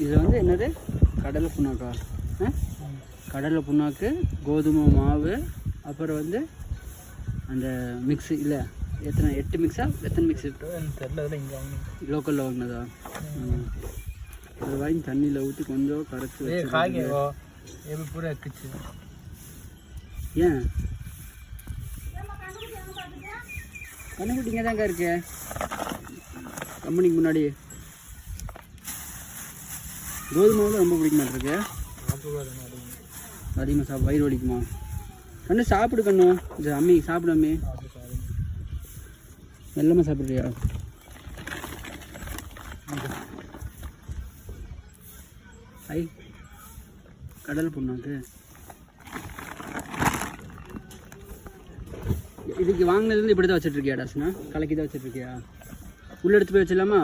இது வந்து என்னது? கடலை புண்ணாக்கா. ஆ? கடலை புண்ணாக்கு கோதுமை மாவு அப்புறம் வந்து அந்த மிக்ஸு இல்லை. எத்தனை எட்டு மிக்ஸா எத்தனை மிக்ஸு தெரில இங்கே லோக்கலில் வாங்கினதா. அதை வாங்கி தண்ணியில் ஊற்றி கொஞ்சம் கரைச்சி பூரா ஏன்? கண்ணுக்குட்டி இங்கே தாங்க இருக்கு. கம்பெனிக்கு முன்னாடி. கோதுமை ரொம்ப பிடிக்க மாட்டிருக்கு அதிகமாக சாப்பிட வயிறு வலிக்குமா? கண்ணு சாப்பிடு கண்ணு. இந்த அம்மி சாப்பிடு அம்மி. மெல்லமாக சாப்பிட்றியா? ஐ கடல் பொண்ணாக்கு இதுக்கு வாங்கினதுலேருந்து இப்படி தான் வச்சுட்ருக்கியா டாஸ்னா கலக்கி தான் வச்சுட்ருக்கியா உள்ளே எடுத்து போய் வச்சிடலாமா?